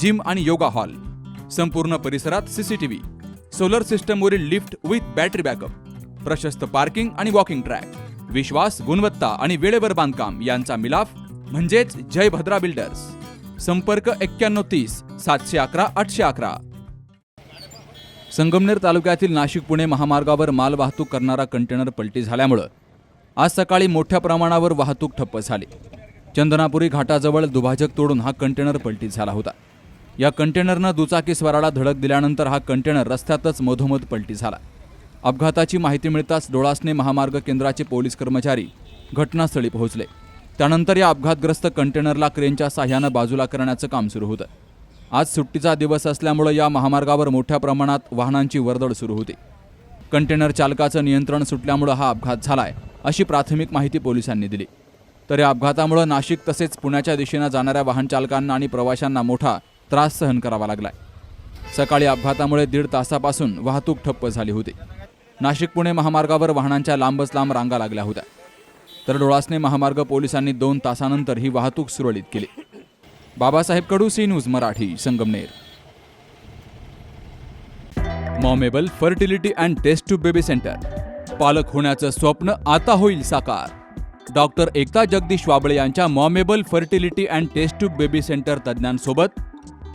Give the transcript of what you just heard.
Gym आणि yoga hall. संपूर्ण परिसरात सीसीटीव्ही सोलर सिस्टमवरील लिफ्ट विथ बॅटरी बॅकअप. प्रशस्त पार्किंग आणि वॉकिंग ट्रॅक. विश्वास गुणवत्ता आणि वेळेवर बांधकाम यांचा मिलाफ म्हणजेच जय भद्रा बिल्डर्स. संपर्क एक्क्याण्णव तीस सातशे अकरा आठशे अकरा. संगमनेर तालुक्यातील नाशिक पुणे महामार्गावर माल वाहतूक करणारा कंटेनर पलटी झाल्यामुळं आज सकाळी मोठ्या प्रमाणावर वाहतूक ठप्प झाली. चंदनापुरी घाटाजवळ दुभाजक तोडून हा कंटेनर पलटी झाला होता. या कंटेनरनं दुचाकी स्वराला धडक दिल्यानंतर हा कंटेनर रस्त्यातच मधोमध पलटी झाला. अपघाताची माहिती मिळताच डोळासने महामार्ग केंद्राचे पोलीस कर्मचारी घटनास्थळी पोहोचले. त्यानंतर या अपघातग्रस्त कंटेनरला क्रेनच्या साह्यानं बाजूला करण्याचं काम सुरू होतं. आज सुट्टीचा दिवस असल्यामुळं या महामार्गावर मोठ्या प्रमाणात वाहनांची वर्दळ सुरू होती. कंटेनर चालकाचं नियंत्रण सुटल्यामुळं हा अपघात झालाय अशी प्राथमिक माहिती पोलिसांनी दिली. तर या अपघातामुळं नाशिक तसेच पुण्याच्या दिशेनं जाणाऱ्या वाहन चालकांना आणि प्रवाशांना मोठा त्रास सहन करावा लागलाय. सकाळी अपघातामुळे दीड तासापासून वाहतूक ठप्प झाली होती. नाशिक पुणे महामार्गावर वाहनांच्या लांबच लांब रांगा लागल्या होत्या. तर डोळासने महामार्ग पोलिसांनी दोन तासानंतर ही वाहतूक सुरळीत केली. Babasaheb Kadu C news Marathi Sangamner. मॉमेबल fertility and test tube baby centre. पालक होण्याचं स्वप्न आता होईल साकार. डॉक्टर एकता जगदीश वाबळे यांच्या मॉमेबल fertility and test tube baby centre तज्ज्ञांसोबत